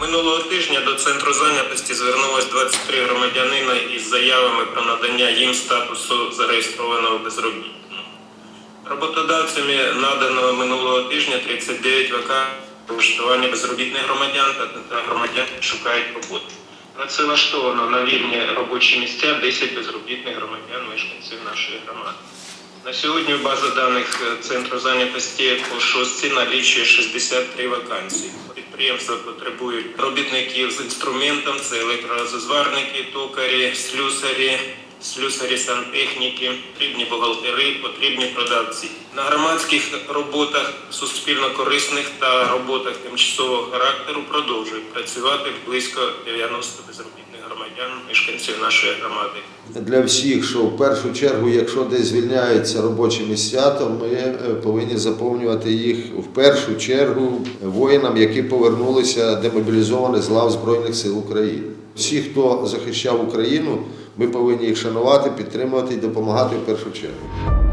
Минулого тижня до центру зайнятості звернулось 23 громадянина із заявами про надання їм статусу зареєстрованого безробітного. Роботодавцями надано минулого тижня 39 вакансій влаштування безробітних громадян та громадян, шукають роботу. Працевлаштовано на вільні робочі місця 10 безробітних громадян мешканців нашої громади. На сьогодні база даних е, центру зайнятості по шостці налічує 63 вакансії. Підприємства потребують робітників з інструментом, це електророзварники, токарі, слюсарі, слюсарі сантехніки, потрібні бухгалтери, потрібні продавці. На громадських роботах суспільно корисних та роботах тимчасового характеру продовжують працювати близько 90 безробітних громадян, мешканців нашої громади. Для всіх, що в першу чергу, якщо десь звільняються робочі місця, то ми е, повинні заповнювати їх в першу чергу воїнам, які повернулися демобілізовані з лав Збройних сил України. Всі, хто захищав Україну, ми повинні їх шанувати, підтримувати і допомагати в першу чергу.